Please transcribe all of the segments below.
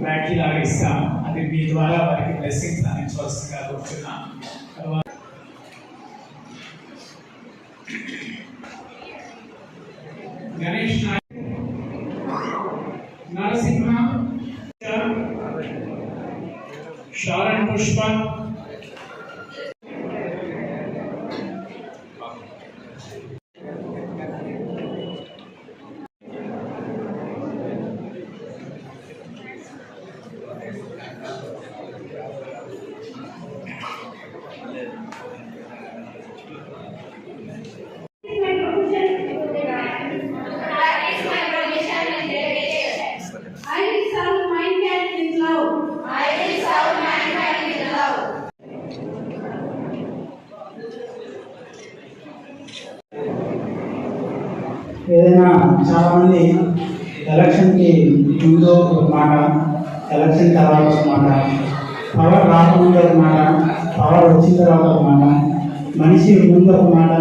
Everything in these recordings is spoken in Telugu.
బ్యాటరీ లాగా ఇస్తాం అది మీ ద్వారా వారికి బ్లెస్సింగ్స్ అందించవలసిందిగా కోరుతున్నాం गणेश नरसिंह शारण पुष्प ఏదైనా చాలా మంది ఎలక్షన్కి ముందు ఒక మాట ఎలక్షన్ తర్వాత ఒక మాట పవర్ రాకముందు ఒక మాట పవర్ వచ్చిన తర్వాత ఒక మాట మనిషి ముందు ఒక మాట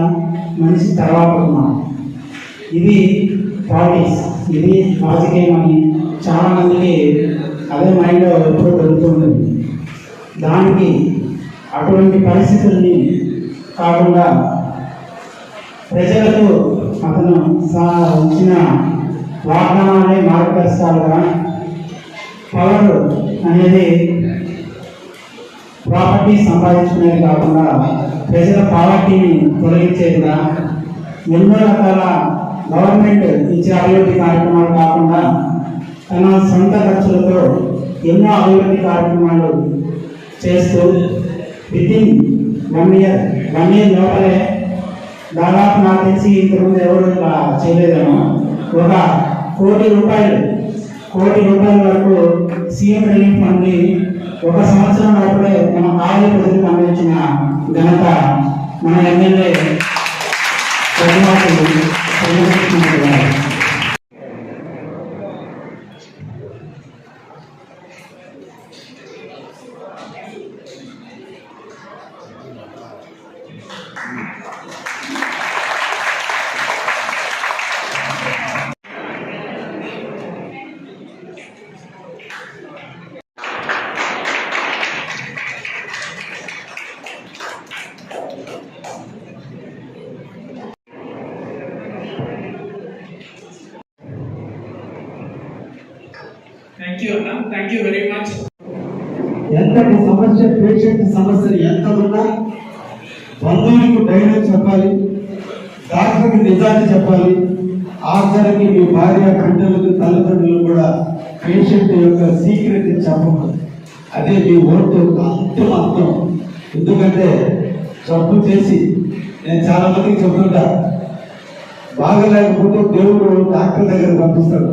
మనిషి తర్వాత ఒక మాట. ఇది పాలిటిక్స్ ఇది రాజకీయం అని చాలా మందికి అదే మైండ్లో ఎప్పుడూ దొరుకుతుంటుంది దానికి అటువంటి పరిస్థితుల్ని కాకుండా ప్రజలకు అతను సా- ఇచ్చిన వాగ్దానాలే మార్గదర్శకాలుగా పవర్ అనేది ప్రాపర్టీ సంపాదించుకునేది కాకుండా ప్రజల పావర్టీని తొలగించేదిగా ఎన్నో రకాల గవర్నమెంట్ ఇచ్చే అభివృద్ధి కార్యక్రమాలు కాకుండా తన సొంత ఖర్చులతో ఎన్నో అభివృద్ధి కార్యక్రమాలు చేస్తూ within one year one year లోపలే దాదాపు నాకు తెలిసి ఇంతకుముందు ఎవరు ఇలా చేయలేదేమో. ఒక కోటి రూపాయలు కోటి రూపాయల వరకు సీఎం రిలీఫ్ ఫండ్ ఒక సంవత్సరం లోపలే మన కాలేజీ ప్రజలకు అందించిన ఘనత మన ఎమ్మెల్యే థ్యాంక్ యూ అన్న థ్యాంక్ యూ వెరీ మచ్ ఎంతటి సమస్య పేషెంట్ సమస్యలు ఎంత ఉన్నా బంధువులకు ధైర్యం చెప్పాలి డాక్టర్కి నిజాన్ని చెప్పాలి. ఆఖరికి మీ భార్య బిడ్డలకు తల్లిదండ్రులు కూడా పేషెంట్ యొక్క సీక్రెట్ చెప్పకూడదు. అదే మీ ఓటు యొక్క అంతిమ అర్థం ఎందుకంటే జబ్బు చేసి నేను చాలా మందికి చెప్తుంటా బాగలేకపోతే దేవుడు డాక్టర్ దగ్గర పంపిస్తాడు.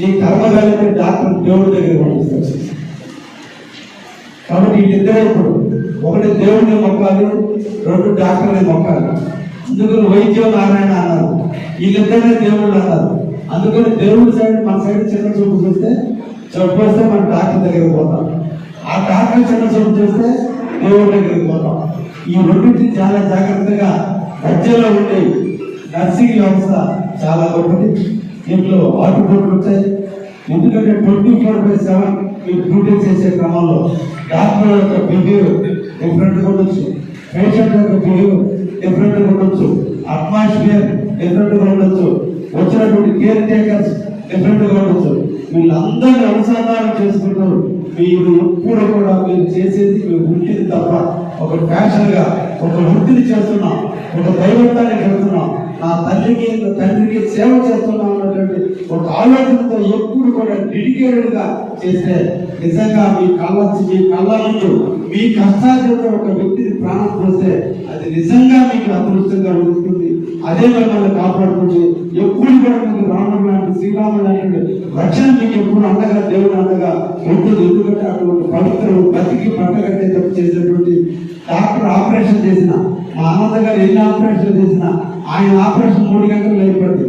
నీ కర్మగాలితే డాక్టర్ దేవుడి దగ్గర పంపిస్తాడు కాబట్టి వీళ్ళిద్దరే ఇప్పుడు ఒకటి దేవుడిని మొక్కాలి రెండు డాక్టర్ని మొక్కాలి. అందుకని వైద్యం నారాయణ అన్నారు. వీళ్ళిద్దరే దేవుళ్ళు అన్నారు. అందుకని దేవుడి సైడ్ మన సైడ్ చిన్న చూపు చూస్తే జబ్బు వస్తే మన డాక్టర్ దగ్గరికి పోతాం. ఆ డాక్టర్ చిన్న చూపు చూస్తే దేవుడి దగ్గరికి పోతాం. ఈ రెండింటిని చాలా జాగ్రత్తగా మధ్యలో ఉండే నర్సింగ్ వ్యవస్థ చాలా గొప్పది. దీంట్లో ఆటుపోట్లు వచ్చాయి ఎందుకంటే ట్వంటీ ఫోర్ బై సెవెన్ మీరు డ్యూటీ చేసే క్రమంలో డాక్టర్ యొక్క బిహేవియర్ డిఫరెంట్గా ఉండొచ్చు. పేషెంట్ యొక్క బిహేవియర్ డిఫరెంట్గా ఉండొచ్చు. అట్మాస్ఫియర్ డిఫరెంట్గా ఉండొచ్చు. వచ్చినటువంటి కేర్ టేకర్స్ డిఫరెంట్గా ఉండొచ్చు. వీళ్ళందరినీ అనుసంధానం చేసుకుంటారు మీరు ఎప్పుడు కూడా మీరు చేసేది మీ వృత్తిని తప్ప ఒక ఫ్యాషన్గా ఒక వృత్తిని చేస్తున్నాం. ఒక దైవత్వాన్ని చేస్తున్నాం. తల్లికి తండ్రికి సేవ చేస్తున్నాం అన్నటువంటి ఒక ఆలోచనతో ఎప్పుడు కూడా డెడికేటెడ్గా చేస్తే నిజంగా మీ కళ్ళ మీ కళ్ళ మీ కష్టాలతో ఒక వ్యక్తిని ప్రాణం పోస్తే అది నిజంగా మీకు అదృష్టంగా ఉంటుంది. అదే మిమ్మల్ని కాపాడుతుంది ఎప్పుడు కూడా మీకు రాముడు లాంటి శ్రీరాముడు లాంటి రక్షణ మీకు ఎప్పుడు అండగా దేవుడు అండగా ఉంటుంది. ఎందుకంటే అటువంటి పవిత్ర బతికి పట్టగట్టే తప్పు చేసినటువంటి డాక్టర్ ఆపరేషన్ చేసిన మా ఆనంద గారు ఎన్ని ఆపరేషన్ చేసినా ఆయన ఆపరేషన్ మూడు గంటలు అయిపోయింది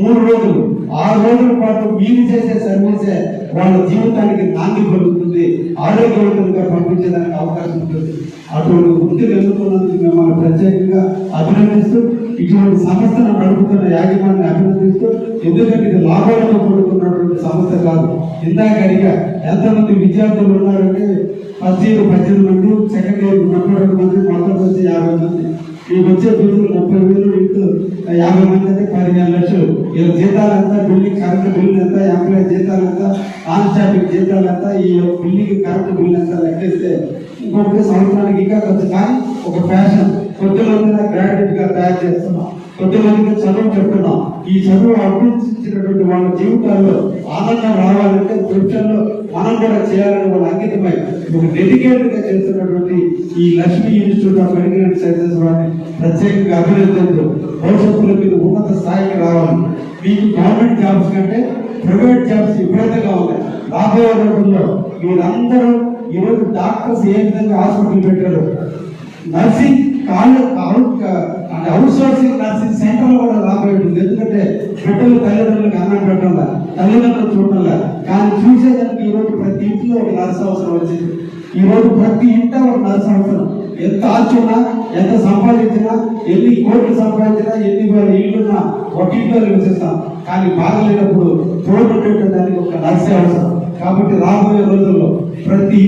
మూడు రోజులు. ఆరు రోజుల పాటు మీరు చేసే సర్వీసే వాళ్ళ జీవితానికి నాంది పలుకుతుంది. ఆరోగ్యవంతంగా పంపించడానికి అవకాశం ఉంటుంది. అటువంటి వృత్తి వెళ్తున్నందుకు మిమ్మల్ని ప్రత్యేకంగా అభినందిస్తూ ఇటువంటి సంస్థను నడుపుతున్న యాజమాన్యాన్ని అభినందిస్తూ ఎందుకంటే ఇది లాభాలతో కూడుకున్నటువంటి సంస్థ కాదు. ఇందాక అడిగా ఎంతమంది విద్యార్థులు ఉన్నారంటే ఫస్ట్ ఇయర్ పద్దెనిమిది మంది సెకండ్ ఇయర్ ముప్పై రెండు మంది మొత్తం వచ్చి యాభై మంది. మీకు వచ్చే ఫీజులు ముప్పై వేలు ఇంటూ యాభై మంది అయితే పదిహేను లక్షలు. వీళ్ళ జీతాలు ఎంత బిల్డింగ్ కరెంట్ బిల్లు ఎంత ఎంప్లాయీ జీతాలు ఎంత ఆన్ స్టాఫింగ్ జీతాలు ఎంత ఈ బిల్డింగ్ కరెంట్ బిల్లు ఎంత లెక్కేస్తే ఇంకొకటి సంవత్సరానికి ఇంకా కొంచెం కానీ ఒక ఫ్యాషన్ కొద్దిమంది గ్రాడ్యుయేట్గా తయారు చేస్తున్నాం. కొద్దిమందికి చదువు చెప్తున్నాం. ఈ చదువు అభ్యర్థించినటువంటి వాళ్ళ జీవితాల్లో ఆనందం రావాలంటే దృశ్యంలో మనం కూడా చేయాలని వాళ్ళ అంకితమై ఒక డెడికేటెడ్గా చేస్తున్నటువంటి ఈ Lakshmi institute of medical sciences వారిని ప్రత్యేకంగా అభినందించు. భవిష్యత్తులో మీరు ఉన్నత స్థాయికి రావాలి. మీకు గవర్నమెంట్ జాబ్స్ కంటే ప్రైవేట్ జాబ్స్ విపరీతంగా ఉన్నాయి. రాబోయే రోజుల్లో మీరందరూ ఈరోజు డాక్టర్స్ ఏ విధంగా హాస్పిటల్ పెట్టారు? నర్సింగ్ కాళ్ళు అంటే అవుట్ సోర్సింగ్ నర్సింగ్ సెంటర్ కూడా రాబోయే ఎందుకంటే బిడ్డలు తల్లిదండ్రులకు అన్నం పెట్టడంలా తల్లిదండ్రులు చూడటంలా కానీ చూసేదానికి ఈ రోజు ప్రతి ఇంట్లో ఒక నర్స్ అవసరం వచ్చింది. ఈ రోజు ప్రతి ఇంట ఒక నర్స్ అవసరం. ఎంత ఆచున్నా ఎంత సంపాదించినా ఎన్ని కోట్లు సంపాదించినా ఎన్ని వేల ఇల్లున్నా ఒక ఇంట్లో నివసిస్తాం. కానీ బాగలేనప్పుడు తోడు దానికి ఒక నర్సే అవసరం. కాబట్టి రాబోయే రోజుల్లో ప్రతి